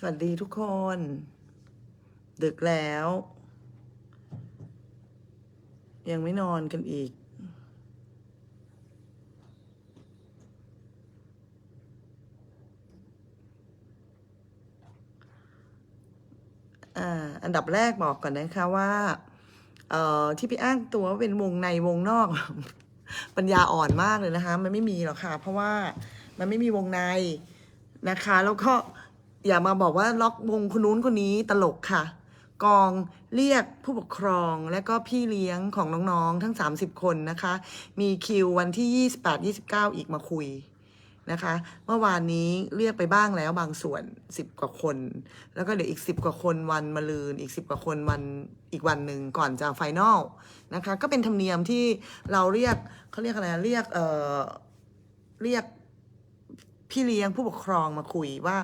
สวัสดีทุกคน ดึกแล้ว ยังไม่นอนกันอีกอ่าอันดับแรกบอกก่อนนะคะว่าเอ่อที่พี่อ้างตัวว่าเป็นวงในวงนอก ปัญญาอ่อนมากเลยนะคะ มันไม่มีหรอกค่ะ เพราะว่ามันไม่มีวงในนะคะ แล้วก็ อย่ามาบอกว่าล็อกวงคนนู้นคนนี้ตลกค่ะ กองเรียกผู้ปกครองและก็พี่เลี้ยงของน้องๆทั้ง 30 คนนะคะ มีคิววันที่ 28-29 อีกมาคุยนะคะ เมื่อวานนี้เรียกไปบ้างแล้วบางส่วน 10 กว่าคน แล้วก็เดี๋ยวอีก 10 กว่าคนวันมะรืนอีก 10 กว่าคนวันอีกวันหนึ่งก่อนจะไฟนอลนะคะ ก็เป็นธรรมเนียมที่เราเรียกเขาเรียกอะไรเรียกเอ่อเรียกพี่เลี้ยงผู้ปกครองมาคุยว่า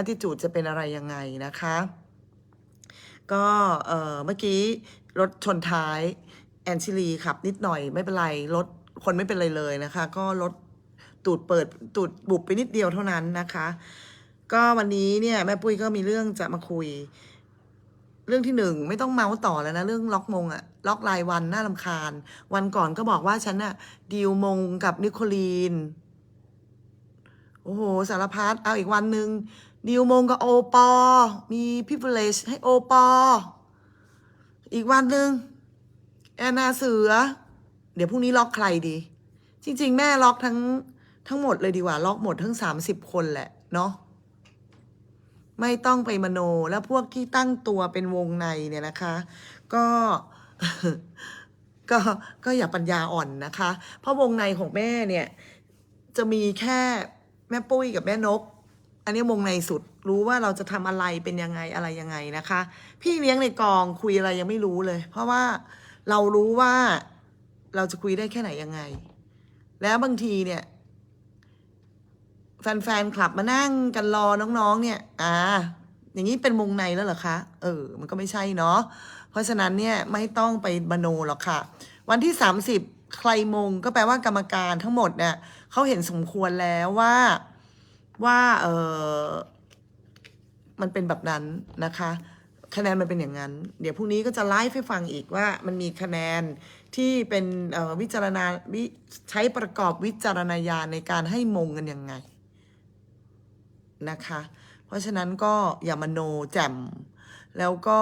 attitude จะเป็นอะไรยังไงนะคะ ก็เออเมื่อกี้รถชนท้ายแอนชิลีขับนิดหน่อยไม่เป็นไรรถคนไม่เป็นไรเลยนะคะ ก็รถตูดเปิดตูดบุบไปนิดเดียวเท่านั้นนะคะ ก็วันนี้เนี่ยแม่ปุ้ยก็มีเรื่องจะมาคุย เรื่องที่หนึ่งไม่ต้องเมาส์ต่อแล้วนะ เรื่องล็อกมงอะล็อกรายวันน่าลำคาญ วันก่อนก็บอกว่าฉันอะดีลมงกับนิโคลีน โอ้โห สารพัดเอาอีกวันหนึ่ง ดิวมงกับโอปอ มีพิเวเลชให้โอปอ อีกวันหนึ่งแอนนาเสือ เดี๋ยวพรุ่งนี้ล็อกใครดี จริง ๆ แม่ล็อกทั้งทั้งหมดเลยดีกว่า ล็อกหมดทั้งสามสิบคนแหละ เนาะไม่ต้องไปมโนแล้วพวกที่ตั้งตัวเป็นวงในเนี่ยนะคะ ก็ก็ก็อย่าปัญญาอ่อนนะคะ เพราะวงในของแม่เนี่ย จะมีแค่แม่ปุ้ยกับแม่นก อันนี้วงในสุดรู้ว่าเราจะทำอะไรเป็นยังไงอะไรยังไงนะคะ พี่เลี้ยงในกองคุยอะไรยังไม่รู้เลย เพราะว่าเรารู้ว่าเราจะคุยได้แค่ไหนยังไง แล้วบางทีเนี่ย แฟนๆคลับมานั่งกันรอน้องๆ เนี่ย อ่า อย่างนี้เป็นวงในแล้วเหรอคะ เออ มันก็ไม่ใช่เนาะเพราะฉะนั้นเนี่ยไม่ต้องไปบโนหรอกค่ะ วันที่30ใครมงก็แปลว่ากรรมการทั้งหมดเนี่ยเขาเห็นสมควรแล้วว่า ว่าเออมันเป็นแบบนั้นนะคะ คะแนนมันเป็นอย่างนั้น เดี๋ยวพรุ่งนี้ก็จะไลฟ์ให้ฟังอีกว่ามันมีคะแนนที่เป็นวิจารณาวิใช้ประกอบวิจารณญาณในการให้มงกันยังไงนะคะ เพราะฉะนั้นก็อย่ามาโนแจ่ม แล้วก็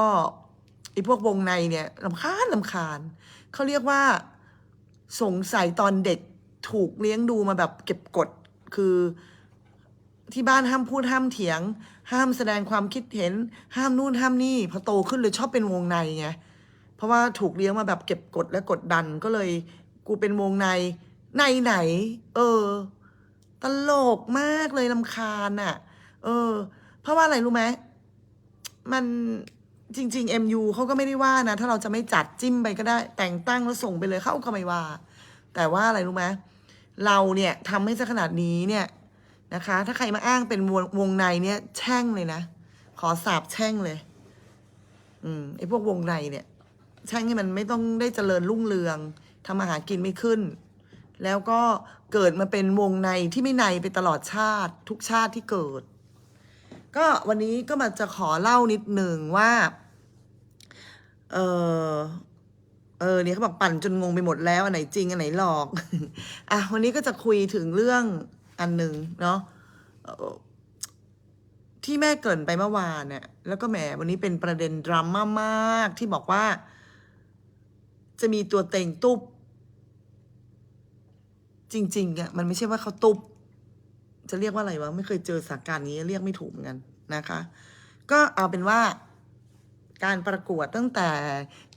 ไอ้พวกวงในเนี่ยลำคาญลำคาญเขาเรียกว่าสงสัยตอนเด็กถูกเลี้ยงดูมาแบบเก็บกด คือ ที่บ้านห้ามพูดห้ามเถียง ห้ามแสดงความคิดเห็น ห้ามนู่นห้ามนี่พอโตขึ้นเลยชอบเป็นวงในไงเพราะว่าถูกเลี้ยงมาแบบเก็บกดและกดดันก็เลย กูเป็นวงในในไหน เออ ตลกมากเลยลำคาญอะ เออ เพราะว่าอะไรรู้ไหมมันจริง ๆ MU เขาก็ไม่ได้ว่านะ ถ้าเราจะไม่จัดจิ้มไปก็ได้ แต่งตั้งแล้วส่งไปเลยเขาก็ไม่ว่า แต่ว่าอะไรรู้ไหมเราเนี่ยทำให้ซะขนาดนี้เนี่ย นะคะ ถ้าใครมาอ้างเป็นวงวงในเนี่ย แช่งเลยนะ ขอสาบแช่งเลย อืมไอ้พวกวงในเนี่ย แช่งให้มันไม่ต้องได้เจริญรุ่งเรืองทำอาหารกินไม่ขึ้น แล้วก็เกิดมาเป็นวงในที่ไม่ในไปตลอดชาติ ทุกชาติที่เกิด ก็วันนี้ก็มาจะขอเล่านิดหนึ่งว่า เออเออเนี่ยเขาบอกปั่นจนงงไปหมดแล้วอันไหนจริงอันไหนหลอก อะวันนี้ก็จะคุยถึงเรื่อง อันหนึ่งเนาะที่แม่เกินไปเมื่อวานเนี่ยแล้วก็แหมวันนี้เป็นประเด็นดราม่ามากที่บอกว่า จะมีตัวเต็งตุ๊บจริงๆอะมันไม่ใช่ว่าเขาตุ๊บจะเรียกว่าอะไรวะไม่เคยเจอสถานการณ์นี้เรียกไม่ถูกเหมือนกันนะคะ ก็เอาเป็นว่า การประกวดตั้งแต่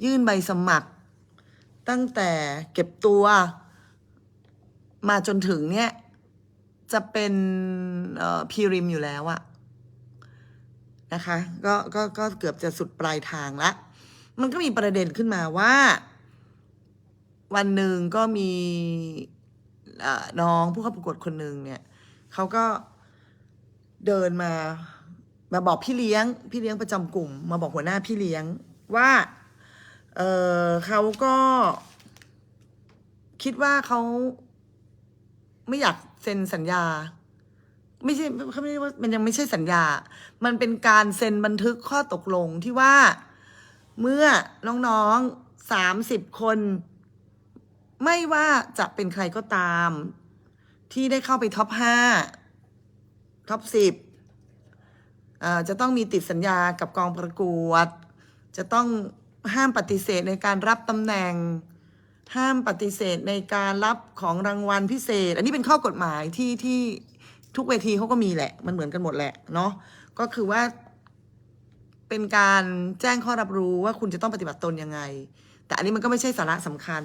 ยื่นใบสมัคร ตั้งแต่เก็บตัว มาจนถึงเนี่ย จะเป็นพีริมอยู่แล้วอะนะคะก็ก็ก็เกือบจะสุดปลายทางละ มันก็มีประเด็นขึ้นมาว่า วันหนึ่งก็มีน้องผู้เข้าประกวดคนหนึ่งเนี่ยเขาก็เดินมามาบอกพี่เลี้ยง พี่เลี้ยงประจำกลุ่ม มาบอกหัวหน้าพี่เลี้ยงว่า เออเขาก็ คิดว่าเขา ไม่อยากเซ็นสัญญา ไม่ใช่เขาไม่ได้ว่ามันยังไม่ใช่สัญญา มันเป็นการเซ็นบันทึกข้อตกลงที่ว่าเมื่อน้องๆสามสิบคน ไม่ว่าจะเป็นใครก็ตาม ที่ได้เข้าไปท็อปห้าท็อปสิบจะต้องมีติดสัญญากับกองประกวด จะต้องห้ามปฏิเสธในการรับตำแหน่ง ห้ามปฏิเสธในการรับของรางวัลพิเศษ อันนี้เป็นข้อกฎหมายที่ที่ทุกเวทีเขาก็มีแหละ มันเหมือนกันหมดแหละเนาะก็คือว่า เป็นการแจ้งข้อรับรู้ว่าคุณจะต้องปฏิบัติตนยังไง แต่อันนี้มันก็ไม่ใช่สาระสำคัญ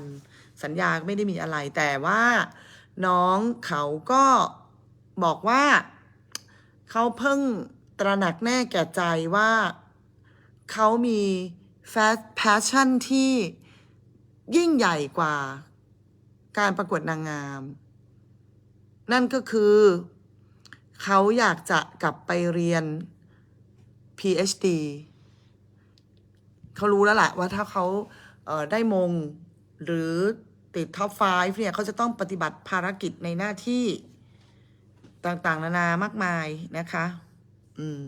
สัญญาไม่ได้มีอะไร แต่ว่าน้องเขาก็บอกว่าเขาเพิ่งตระหนักแน่แก่ใจว่าเขามีแฟชั่นที่ ยิ่งใหญ่กว่าการประกวดนางงาม นั่นก็คือ เขาอยากจะกลับไปเรียน PhD เขารู้แล้วแหละว่าถ้าเขาเได้มงหรือติดท็อป5เนี่ยเขาจะต้องปฏิบัติภารกิจในหน้าที่ต่างๆ นานามากมายนะคะ อืม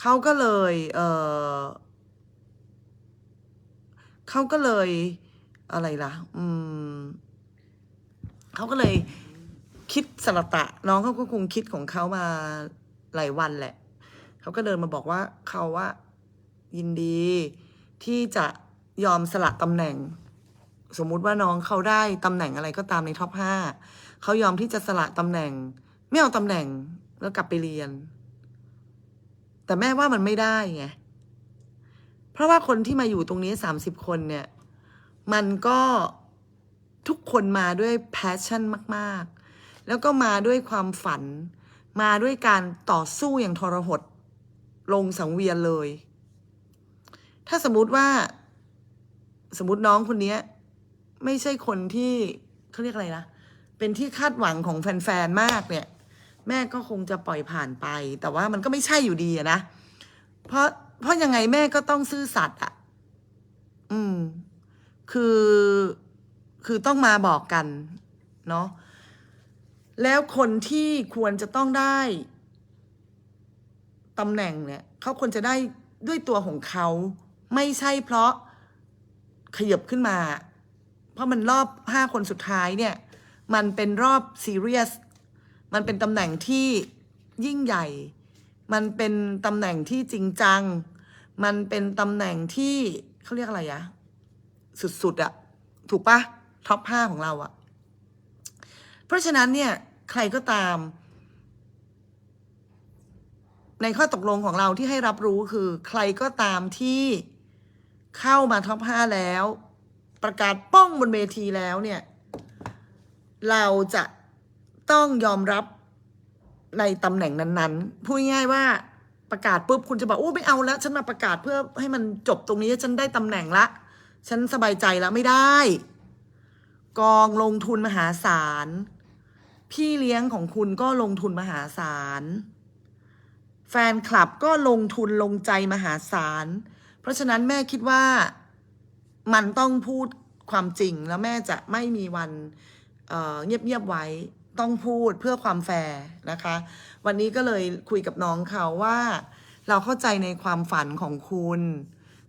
เขาก็เลย เออเขาก็เลย อะไรล่ะ อืมเขาก็เลยคิดสลตะ น้องเขาก็คงคิดของเขามาหลายวันแหละ เขาก็เดินมาบอกว่าเขาว่ายินดีที่จะยอมสละตำแหน่ง สมมุติว่าน้องเขาได้ตำแหน่งอะไรก็ตามในท็อปห้าเขายอมที่จะสละตำแหน่ง ไม่เอาตำแหน่งแล้วกลับไปเรียน แต่แม่ว่ามันไม่ได้ไงเพราะว่าคนที่มาอยู่ตรงนี้สามสิบคนเนี่ย มันก็ทุกคนมาด้วยแพชชั่นมาก ๆ แล้วก็มาด้วยความฝัน มาด้วยการต่อสู้อย่างทรหด ลงสังเวียนเลย ถ้าสมมติว่า สมมติน้องคนนี้ไม่ใช่คนที่เขาเรียกอะไรนะ เป็นที่คาดหวังของแฟน ๆ มากเนี่ย แม่ก็คงจะปล่อยผ่านไป แต่ว่ามันก็ไม่ใช่อยู่ดีอะนะ เพราะเพราะยังไงแม่ก็ต้องซื่อสัตย์อะอืม คือคือต้องมาบอกกันเนาะแล้วคนที่ควรจะต้องได้ตำแหน่งเนี่ยเขาควรจะได้ด้วยตัวของเขาไม่ใช่เพราะขยับขึ้นมา เพราะมันรอบห้าคนสุดท้ายเนี่ย มันเป็นรอบซีเรียสมันเป็นตำแหน่งที่ยิ่งใหญ่ มันเป็นตำแหน่งที่จริงจัง มันเป็นตำแหน่งที่เขาเรียกอะไรอะ สุดๆอะถูกปะท็อปห้าของเราอะเพราะฉะนั้นเนี่ย ใครก็ตาม ในข้อตกลงของเราที่ให้รับรู้คือ ใครก็ตามที่เข้ามาท็อปห้าแล้ว ประกาศป้องบนเวทีแล้วเนี่ย เราจะต้องยอมรับในตำแหน่งนั้นๆ พูดง่ายว่าประกาศปุ๊บคุณจะบอกโอ้ไม่เอาแล้ว ฉันมาประกาศเพื่อให้มันจบตรงนี้ฉันได้ตำแหน่งละ ฉันสบายใจแล้วไม่ได้ กองลงทุนมหาศาล พี่เลี้ยงของคุณก็ลงทุนมหาศาล แฟนคลับก็ลงทุนลงใจมหาศาล เพราะฉะนั้นแม่คิดว่ามันต้องพูดความจริงแล้วแม่จะไม่มีวันเอ่อเงียบๆไว้ต้องพูดเพื่อความแฟร์นะคะ วันนี้ก็เลยคุยกับน้องเขาว่า เราเข้าใจในความฝันของคุณ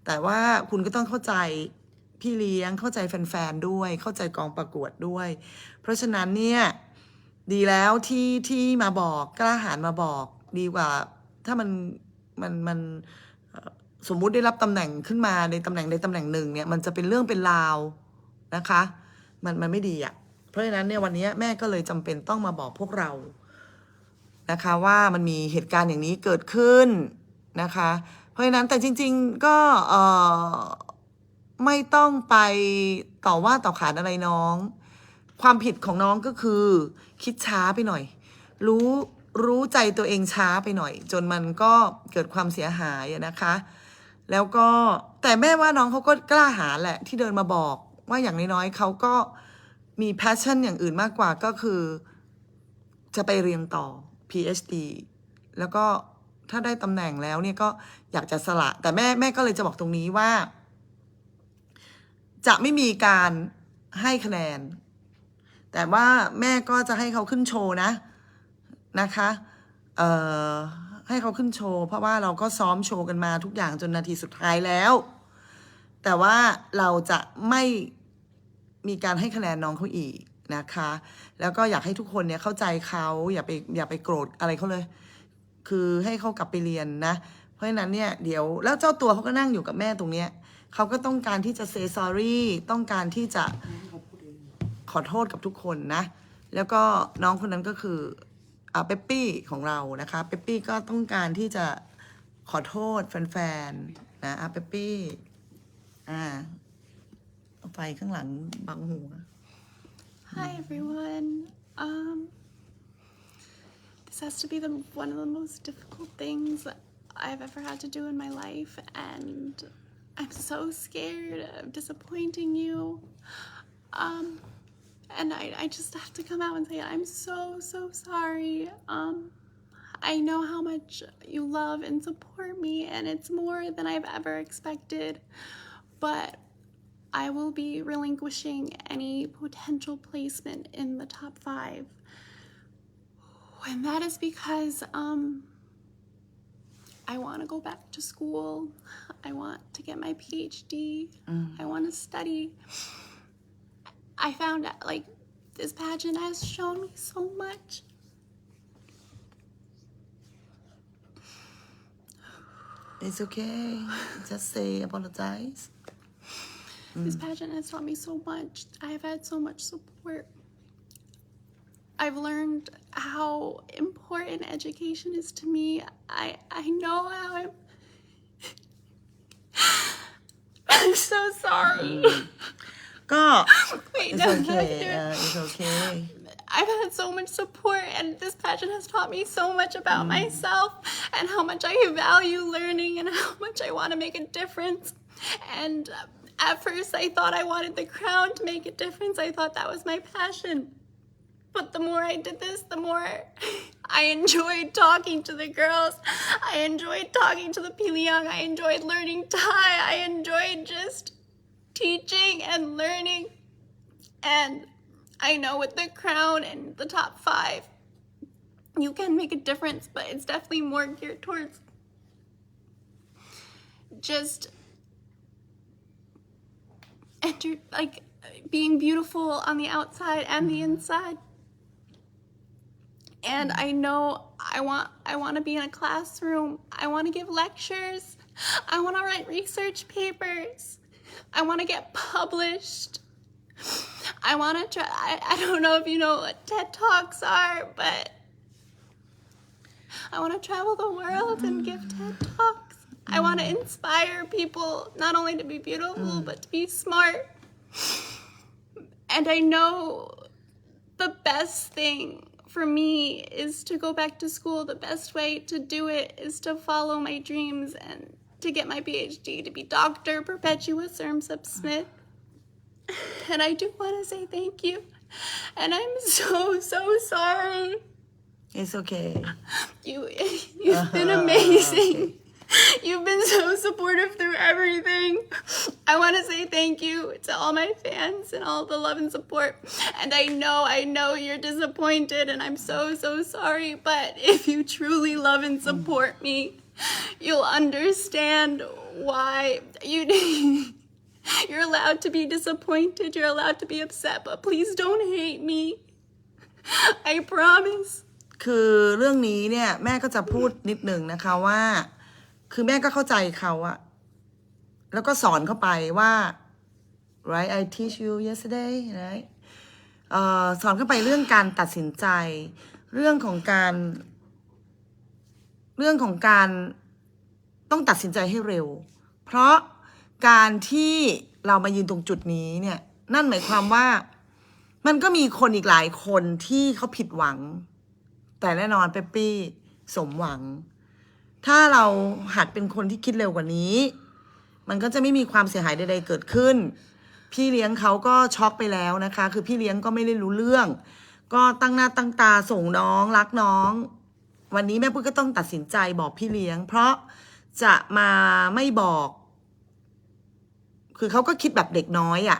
แต่ว่าคุณก็ต้องเข้าใจ พี่เลี้ยงเข้าใจแฟนๆด้วย เข้าใจกองประกวดด้วย เพราะฉะนั้นเนี่ยดีแล้วที่ที่มาบอกกล้าหาญมาบอกดีกว่า ถ้ามันมันมันสมมุติได้รับตำแหน่งขึ้นมาในตำแหน่งใดตำแหน่งหนึ่งเนี่ยมันจะเป็นเรื่องเป็นราวนะคะ มันมันไม่ดีอะ่ะ เพราะฉะนั้นเนี่ยวันนี้แม่ก็เลยจำเป็นต้องมาบอกพวกเรานะคะว่ามันมีเหตุการณ์อย่างนี้เกิดขึ้นนะคะ เพราะฉะนั้นแต่จริง ๆ ก็เออ ไม่ต้องไปต่อว่าต่อขานอะไรน้อง ความผิดของน้องก็คือ คิดช้าไปหน่อย รู้รู้ใจตัวเองช้าไปหน่อย จนมันก็เกิดความเสียหายนะคะ แล้วก็แต่แม่ว่าน้องเขาก็กล้าหาญแหละที่เดินมาบอกว่าอย่างน้อยๆเขาก็มีแพชชั่นอย่างอื่นมากกว่าก็คือ จะไปเรียนต่อ PhD แล้วก็ถ้าได้ตำแหน่งแล้วเนี่ยก็อยากจะสละ แต่แม่แม่ก็เลยจะบอกตรงนี้ว่า จะไม่มีการให้คะแนน แต่ว่าแม่ก็จะให้เขาขึ้นโชว์นะนะคะเอ่อให้เขาขึ้นโชว์เพราะว่าเราก็ซ้อมโชว์กันมาทุกอย่างจนนาทีสุดท้ายแล้ว แต่ว่าเราจะไม่มีการให้คะแนนน้องเขาอีกนะคะ แล้วก็อยากให้ทุกคนเนี่ยเข้าใจเขาอย่าไปอย่าไปโกรธอะไรเขาเลย คือให้เขากลับไปเรียนนะ เพราะฉะนั้นเนี่ยเดี๋ยวแล้วเจ้าตัวเขาก็นั่งอยู่กับแม่ตรงเนี้ย เขาก็ต้องการที่จะ say sorry ต้องการที่จะขอโทษกับทุกคนนะ แล้วก็น้องคนนั้นก็คืออ่าเปปปี้ของเรานะคะเปปปี้ก็ต้องการที่จะขอโทษแฟนๆนะอะเปปปี้อ่าเอาไฟข้างหลังบังหัว Hi everyone. Um, this has to be the one of the most difficult things I've ever had to do in my life, and I'm so scared of disappointing you. Um, and I, I just have to come out and say I'm so so sorry. Um, I know how much you love and support me, and it's more than I've ever expected. But I will be relinquishing any potential placement in the top five. And that is because um, I want to go back to school. I want to get my PhD. Mm-hmm. I want to study. I found out, like, this pageant has shown me so much. it's okay just say apologize This mm. pageant has taught me so much. I have had so much support. I've learned how important education is to me. I I know how I'm I'm so sorry. ก็ Wait, it's no, okay uh, it's okay I've had so much support, and this pageant has taught me so much about myself and how much I value learning and how much I want to make a difference. And uh, at first, I thought I wanted the crown to make a difference. I thought that was my passion. But the more I did this, the more I enjoyed talking to the girls. I enjoyed talking to the Piliang. I enjoyed learning Thai. I enjoyed just teaching and learning. And I know with the crown and the top five, you can make a difference, but it's definitely more geared towards just enter like being beautiful on the outside and the mm-hmm. inside. And I know I want I want to be in a classroom. I want to give lectures. I want to write research papers. I want to get published. I want to try. I, I don't know if you know what TED Talks are, but I want to travel the world and give TED Talks. I want to inspire people not only to be beautiful, mm. but to be smart. And I know the best thing for me is to go back to school. The best way to do it is to follow my dreams and to get my PhD, to be Dr. Perpetua Sermsup Smith. And I do want to say thank you. And I'm so, so sorry. it's okay You, you've been uh-huh. amazing. You've been so supportive through everything. I want to say thank you to all my fans and all the love and support. And I know, I know you're disappointed, and I'm so, so sorry. But if you truly love and support me, you'll understand why you. You're allowed to be disappointed. You're allowed to be upset, but please don't hate me. I promise. คือเรื่องนี้เนี่ยแม่ก็จะพูดนิดหนึ่งนะคะว่า คือแม่ก็เข้าใจเขาอะแล้วก็สอนเข้าไปว่า right I teach you yesterday right ออสอนเข้าไปเรื่องการตัดสินใจ เรื่องของการ เรื่องของการต้องตัดสินใจให้เร็ว เพราะการที่เรามายืนตรงจุดนี้เนี่ย นั่นหมายความว่ามันก็มีคนอีกหลายคนที่เขาผิดหวัง แต่แน่นอนเปปปี้สมหวัง ถ้าเราหัดเป็นคนที่คิดเร็วกว่านี้ มันก็จะไม่มีความเสียหายใด ๆ เกิดขึ้น พี่เลี้ยงเขาก็ช็อกไปแล้วนะคะ คือพี่เลี้ยงก็ไม่ได้รู้เรื่อง ก็ตั้งหน้าตั้งตาส่งน้องรักน้อง วันนี้แม่ปุ้ยก็ต้องตัดสินใจบอกพี่เลี้ยง เพราะจะมาไม่บอกคือเขาก็คิดแบบเด็กน้อยอะ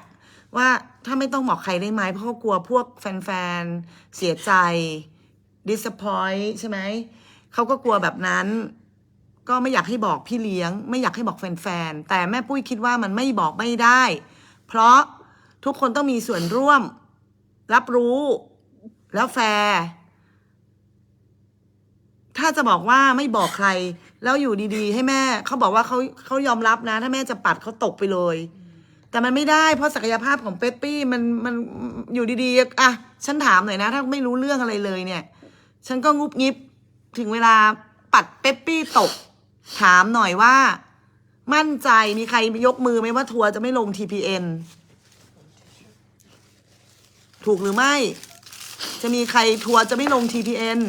ว่าถ้าไม่ต้องบอกใครได้ไหมเพราะเขากลัวพวกแฟนๆ เสียใจ disappoint ใช่ไหม เขาก็กลัวแบบนั้น ก็ไม่อยากให้บอกพี่เลี้ยง ไม่อยากให้บอกแฟนๆแต่แม่ปุ้ยคิดว่ามันไม่บอกไม่ได้ เพราะทุกคนต้องมีส่วนร่วม รับรู้แล้วแฟร์ถ้าจะบอกว่าไม่บอกใคร แล้วอยู่ดีๆ ให้แม่เขาบอกว่าเขาเขายอมรับนะ ถ้าแม่จะปัดเขาตกไปเลย แต่มันไม่ได้เพราะศักยภาพของเป๊ปปี้มันมันอยู่ดีๆอะฉันถามหน่อยนะ ถ้าไม่รู้เรื่องอะไรเลยเนี่ย ฉันก็งุบงิบถึงเวลาปัดเป๊ปปี้ตก ถามหน่อยว่า มั่นใจมีใครยกมือไหมว่าทัวร์จะไม่ลง TPN ถูกหรือไม่ จะมีใครทัวร์จะไม่ลง TPN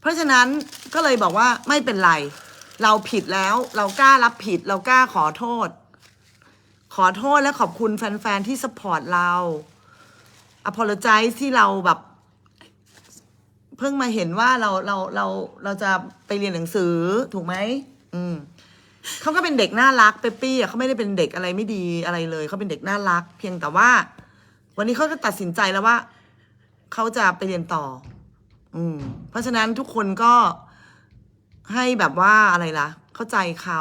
เพราะฉะนั้นก็เลยบอกว่าไม่เป็นไร เราผิดแล้ว เรากล้ารับผิด เรากล้าขอโทษ ขอโทษและขอบคุณแฟน ๆ ที่สปอร์ตเรา apologize ที่เราแบบ เพิ่งมาเห็นว่าเราเราเราเราจะไปเรียนหนังสือถูกไหมอืมเขาก็เป็นเด็กน่ารักเปปปี้อะเขาไม่ได้เป็นเด็กอะไรไม่ดีอะไรเลยเขาเป็นเด็กน่ารัก เพียงแต่ว่า วันนี้เขาก็ตัดสินใจแล้วว่าเขาจะไปเรียนต่อ อืม เพราะฉะนั้นทุกคนก็ให้แบบว่าอะไรล่ะ เข้าใจเขา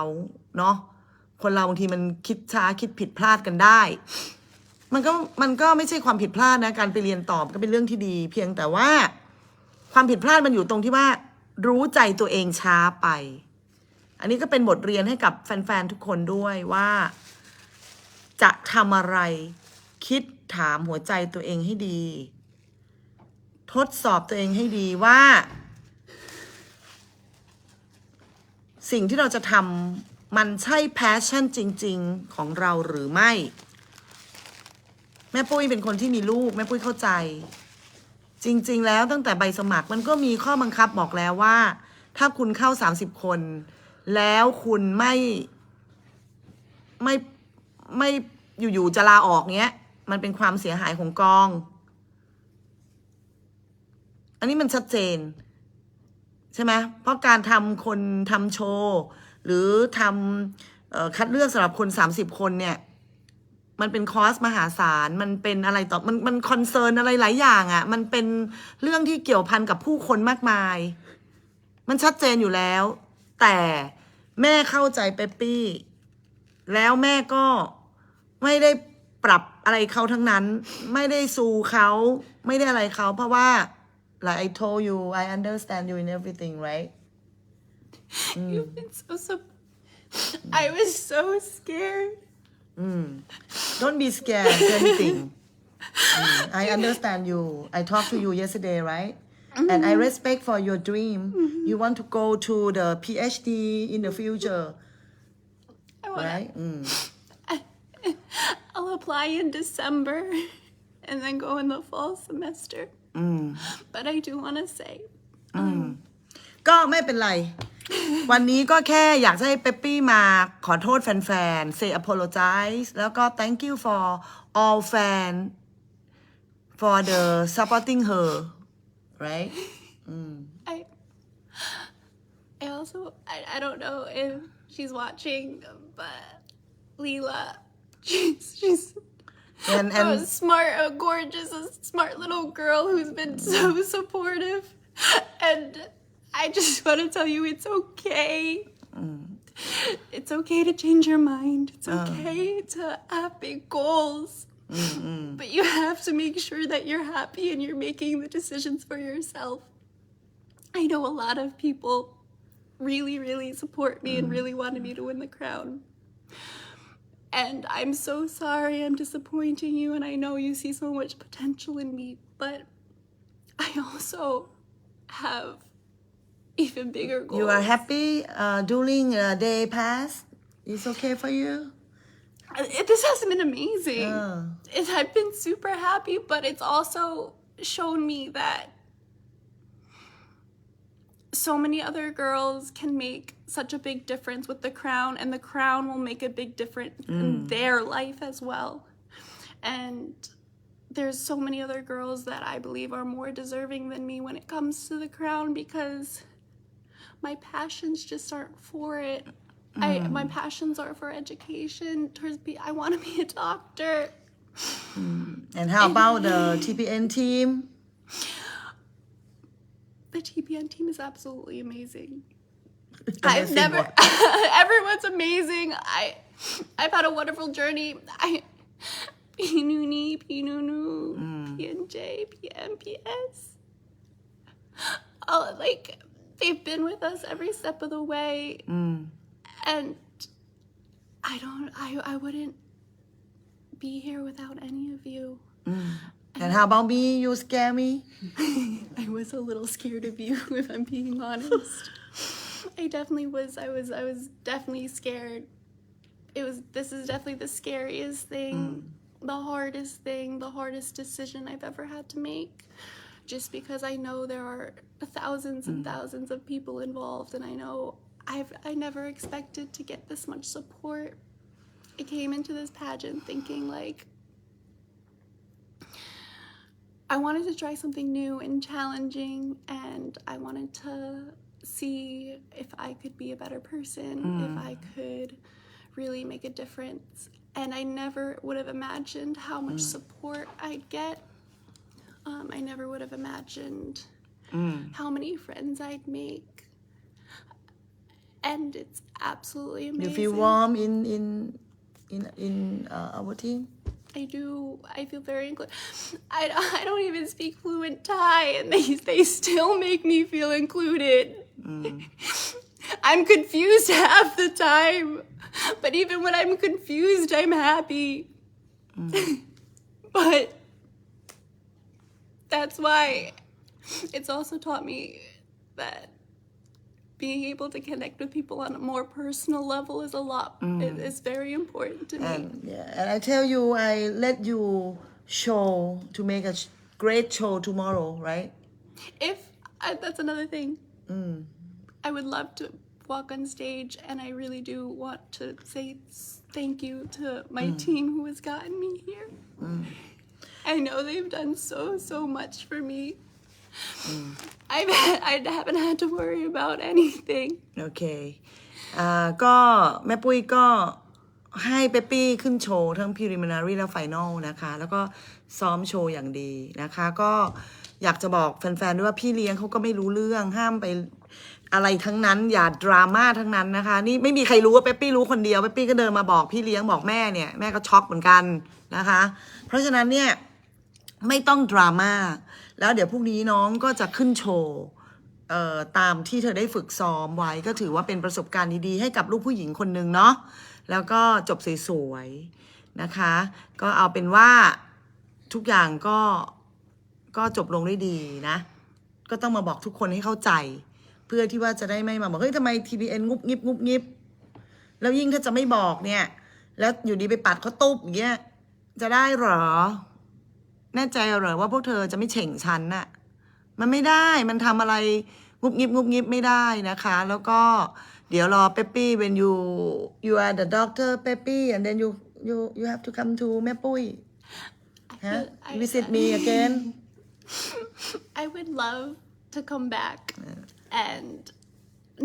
เนาะคนเราบางทีมันคิดช้าคิดผิดพลาดกันได้ มันก็มันก็ไม่ใช่ความผิดพลาดนะ การไปเรียนต่อก็เป็นเรื่องที่ดี เพียงแต่ว่า ความผิดพลาดมันอยู่ตรงที่ว่า รู้ใจตัวเองช้าไป อันนี้ก็เป็นบทเรียนให้กับแฟน ๆ ทุกคนด้วยว่า จะทำอะไร คิดถามหัวใจตัวเองให้ดี ทดสอบตัวเองให้ดีว่า สิ่งที่เราจะทำมันใช่แพชชั่นจริง ๆ ของเราหรือไม่ แม่ปุ้ยเป็นคนที่มีลูก แม่ปุ้ยเข้าใจ จริง ๆ แล้วตั้งแต่ใบสมัครมันก็มีข้อบังคับบอกแล้วว่า ถ้าคุณเข้า 30 คน แล้วคุณไม่ไม่ไม่อยู่ๆจะลาออกเงี้ย มันเป็นความเสียหายของกอง อันนี้มันชัดเจน ใช่ไหมเพราะการทำคนทำโชว์ หรือทำออคัดเลือกสำหรับคน 30 คนเนี่ย มันเป็นคอสมหาศาล มันเป็นอะไรต่อ มันมันคอนเซิร์นอะไรหลายอย่างอะ่ะ มันเป็นเรื่องที่เกี่ยวพันกับผู้คนมากมาย มันชัดเจนอยู่แล้ว แต่แม่เข้าใจเปปปี้ แล้วแม่ก็ไม่ได้ปรับอะไรเขาทั้งนั้น ไม่ได้ซูเขาไม่ได้อะไรเขาเพราะว่า like I told you I understand you in everything right You've been so sup- I was so scared. don't be scared of anything Mm, I understand you I talked to you yesterday right and I respect for your dream you want to go to the PhD in the future I wanna, right mm. I'll apply in December and then go in the fall semester. But I do want to say, ก็ไม่เป็นไร วันนี้ก็แค่อยากจะให้เปปปี้มาขอโทษแฟนๆ say apologize แล้วก็ thank you for all fan for the supporting her right I I also I, I don't know if she's watching, but Leela, she's she's and a and smart, a gorgeous, a smart little girl who's been so supportive, and I just want to tell you it's okay. Mm. It's okay to change your mind. It's uh. okay to have big goals. Mm-hmm. But you have to make sure that you're happy and you're making the decisions for yourself. I know a lot of people really, really support me and mm. really wanted me to win the crown. And I'm so sorry I'm disappointing you, and I know you see so much potential in me, but I also have even bigger goals. you are happy uh, during a day pass it's okay for you It- This has been amazing. Oh. It, I've been super happy, but it's also shown me that so many other girls can make such a big difference with the crown, and the crown will make a big difference in their life as well. And there's so many other girls that I believe are more deserving than me when it comes to the crown because my passions just aren't for it. I mm. my passions are for education. Towards be, I want to be a doctor. Mm. and how about the TPN team The TPN team is absolutely amazing. Amazing I've never. everyone's amazing. I, I've had a wonderful journey. I, Pinuni, Pinunu, mm. PNJ, PMPS. Oh, like they've been with us every step of the way, อืม and I don't. I I wouldn't be here without any of you. Mm. and how about me you scare me I was a little scared of you, if I'm being honest. I definitely was. I was. I was definitely scared. It was. This is definitely the scariest thing, mm. the hardest thing, the hardest decision I've ever had to make. Just because I know there are thousands and hmm. thousands of people involved, and I know I've. I never expected to get this much support. I came into this pageant thinking like I wanted to try something new and challenging, and I wanted to see if I could be a better person, if hmm. I could really make a difference. And I never would have imagined how much hmm. support I'd get. Um, I never would have imagined how many friends I'd make. And it's absolutely amazing. you feel warm in in in in uh, our team I do. I feel very included. I, I don't even speak fluent Thai, and they, they still make me feel included. I'm confused half the time, but even when I'm confused, I'm happy. but that's why it's also taught me that being able to connect with people on a more personal level is a lot mm. is is very important to me. and yeah and I tell you I let you show to make a great show tomorrow right? If I, that's another thing. Mm. I would love to walk on stage and i really do want to say thank you to my mm. team who has gotten me here i know they've done so so much for me I've had, i haven't had to worry about anything โอเคอ่าก็แม่ปุ้ยก็ให้เปปปี้ขึ้นโชว์ทั้ง preliminary และ final นะคะ แล้วก็ซ้อมโชว์อย่างดีนะคะ ก็อยากจะบอกแฟนๆด้วยว่าพี่เลี้ยงเขาก็ไม่รู้เรื่องห้ามไปอะไรทั้งนั้น อย่าดราม่าทั้งนั้นนะคะ นี่ไม่มีใครรู้ว่าเปปปี้รู้คนเดียวเปปปี้ก็เดินมาบอกพี่เลี้ยงบอกแม่เนี่ย แม่ก็ช็อกเหมือนกันนะคะ เพราะฉะนั้นเนี่ย ไม่ต้องดราม่าแล้วเดี๋ยวพรุ่งนี้น้องก็จะขึ้นโชว์ตามที่เธอได้ฝึกซ้อมไว้ก็ถือว่าเป็นประสบการณ์ดีๆ ให้กับลูกผู้หญิงคนหนึ่งเนาะแล้วก็จบสวยๆนะคะ ก็เอาเป็นว่าทุกอย่างก็ก็จบลงด้วยดีนะ ก็ต้องมาบอกทุกคนให้เข้าใจ เพื่อที่ว่าจะได้ไม่มาบอกเฮ้ยทำไม TPN งุบงิบงุบงิบแล้วยิ่งถ้าจะไม่บอกเนี่ย แล้วอยู่ดีไปปัดเขาตุ๊บอย่างเงี้ยจะได้หรอ แน่ใจเหรอว่าพวกเธอจะไม่เฉ่งฉันน่ะ มันไม่ได้มันทำอะไรงุบงิบงุบงิบไม่ได้นะคะ แล้วก็เดี๋ยวรอเปปปี้ when you you are the doctor เปปปี้ and then you you you have to come to แม่ปุ้ยฮะ I- visit me again i would love to come back and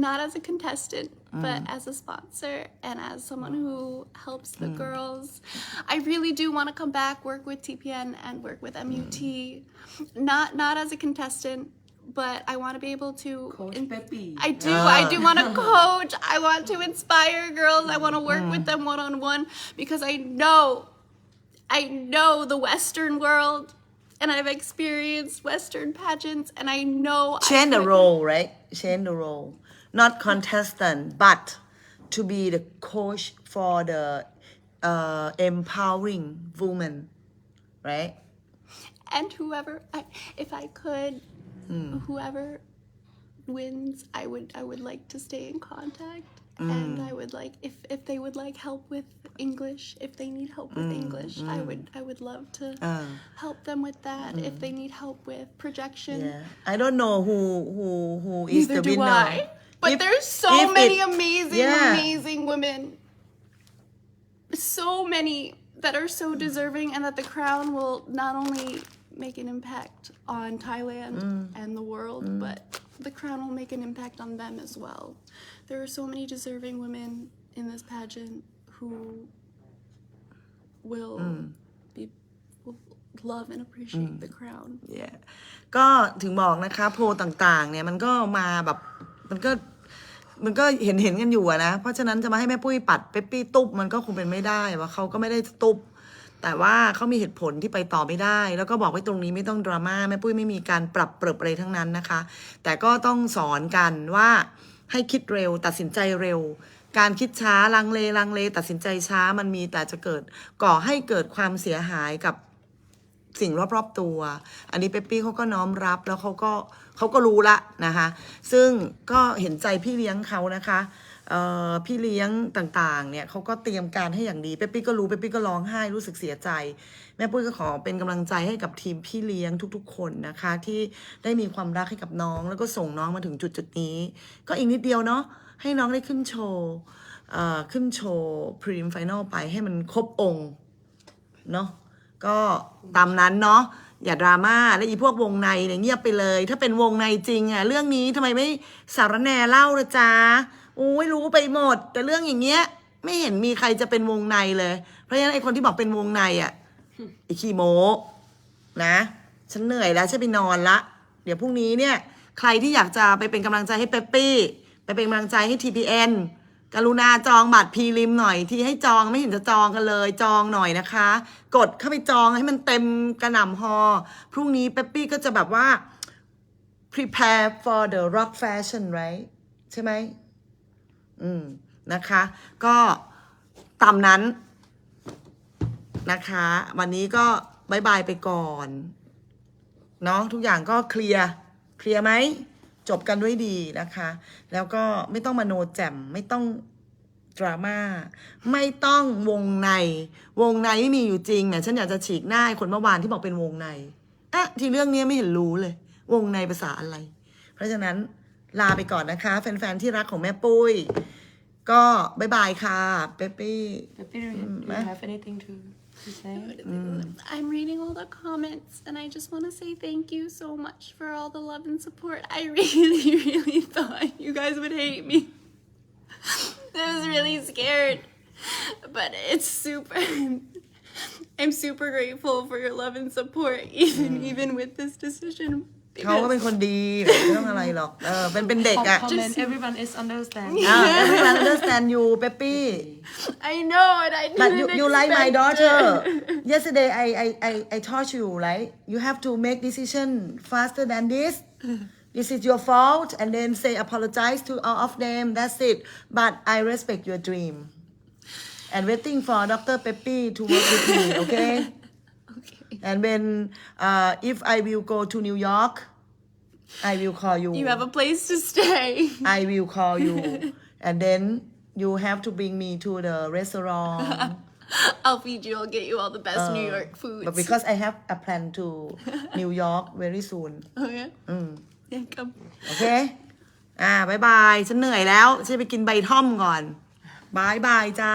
not as a contestant but uh. as a sponsor and as someone who helps the mm. girls i really do want to come back work with tpn and work with mut mm. not not as a contestant but i want to be able to coach in- I do. I do ah. want to coach. I want to inspire girls. I want to work with mm. them one on one because I know, I know the Western world, and I've experienced Western pageants, and I know I change the role right? Change the role not contestant but to be the coach for the uh, empowering woman right? And whoever, I, if I could, hmm. whoever wins, I would. I would like to stay in contact. Hmm. And I would like if, if they would like help with English, if they need help with hmm. English, I would I would love to ah. help them with that. If they need help with projection, yeah. I don't know who who who is neither the do winner. I. But If- there's so if many it- amazing, yeah. amazing women. So many that are so deserving, and that the crown will not only make an impact on Thailand and the world, but the crown will make an impact on them as well. There are so many deserving women in this pageant who will be will, love and appreciate the crown. Yeah ก็ถึงบอกนะคะ โพลต่างๆ เนี่ยมันก็มาแบบ มันก็มันก็เห็นเห็นกันอยู่นะ เพราะฉะนั้นจะมาให้แม่ปุ้ยปัดเปปปี้ตุบมันก็คงเป็นไม่ได้ว่าเขาก็ไม่ได้ตุบแต่ว่าเขามีเหตุผลที่ไปต่อไม่ได้ แล้วก็บอกไว้ตรงนี้ไม่ต้องดราม่าแม่ปุ้ยไม่มีการปรับเปรับอะไรทั้งนั้นนะคะ แต่ก็ต้องสอนกันว่าให้คิดเร็ว ตัดสินใจเร็ว การคิดช้าลังเลลังเล ตัดสินใจช้ามันมีแต่จะเกิดก่อให้เกิดความเสียหายกับ สิ่งรอบๆตัว อันนี้เปปปี้เขาก็น้อมรับแล้วเขาก็เขาก็รู้ละนะคะ ซึ่งก็เห็นใจพี่เลี้ยงเขานะคะพี่เลี้ยงต่างๆ เนี่ยเขาก็เตรียมการให้อย่างดีเปปปี้ก็รู้เปปปี้ก็ร้องไห้รู้สึกเสียใจ แม่ปุ้ยก็ขอเป็นกำลังใจให้กับทีมพี่เลี้ยงทุกๆ คนนะคะ ที่ได้มีความรักให้กับน้อง แล้วก็ส่งน้องมาถึงจุดจุดๆนี้ ก็อีกนิดเดียวเนาะให้น้องได้ขึ้นโชว์ขึ้นโชว์พรีมไฟแนลไปให้มันครบองค์เนาะ ก็ตามนั้นเนาะอย่าดราม่าแล้วอีพวกวงในเนี่ยเงียบไปเลย ถ้าเป็นวงในจริงอะเรื่องนี้ทำไมไม่สารแนเล่าละจ๊ะโอ้ยรู้ไปหมด แต่เรื่องอย่างเงี้ย ไม่เห็นมีใครจะเป็นวงในเลย เพราะฉะนั้นไอคนที่บอกเป็นวงในอะไอขี้โมนะ ฉันเหนื่อยแล้วฉันไปนอนละ เดี๋ยวพรุ่งนี้เนี่ย ใครที่อยากจะไปเป็นกำลังใจให้เปปปี้ไปเป็นกำลังใจให้ TPN กรุณาจองบัตรพรีลิมหน่อยที่ให้จองไม่เห็นจะจองกันเลย จองหน่อยนะคะ กดเข้าไปจองให้มันเต็มกระหน่ำฮอพรุ่งนี้เปปปี้ก็จะแบบว่า prepare for the rock fashion right ใช่ไหมอืมนะคะ ก็ตามนั้นนะคะ วันนี้ก็บายบายไปก่อน เนาะทุกอย่างก็เคลียร์ เคลียร์ไหม จบกันด้วยดีนะคะ แล้วก็ไม่ต้องมาโนแจมไม่ต้องดราม่าไม่ต้องวงใน วงในไม่มีอยู่จริงเนี่ยฉันอยากจะฉีกหน้าไอ้คนเมื่อวานที่บอกเป็นวงในอะที่เรื่องนี้ไม่เห็นรู้เลย วงในภาษาอะไร เพราะฉะนั้นลาไปก่อนนะคะ แฟนๆที่รักของแม่ปุ้ย ก็บายบายค่ะเปปปี้ Pepe, do you, do you have anything to, say? Mm. I'm reading all the comments and I just want to say thank you so much for all the love and support. I really, really thought you guys would hate me. I was really scared. But it's super I'm super grateful for your love and support even mm. even with this decision. เขาก็ Because เป็นคนดีไม่ต้องอะไรหรอก เออ เป็นเป็นเด็กอะ Comment, everyone is understand. อ่า everyone understand you เปปปี้ I know and I But didn't you, you like my expect daughter. it. Yesterday, I, I, I, I taught you, right? You have to make decision faster than this. This is your fault, and then say apologize to all of them. That's it. But I respect your dream. And waiting for Dr. Peppy to work with me, okay? Okay. And when, uh, if I will go to New York, I will call you. You have a place to stay. I will call you. and then you have to bring me to the restaurant. I'll feed you. I'll get you all the best New Uh, York foods. But because I have a plan to New York very soon oh yeah. Yeah, come. โอเค อ่าบายบาย ฉันเหนื่อยแล้ว ฉันจะไปกินใบท่อมก่อนบายบายจ้า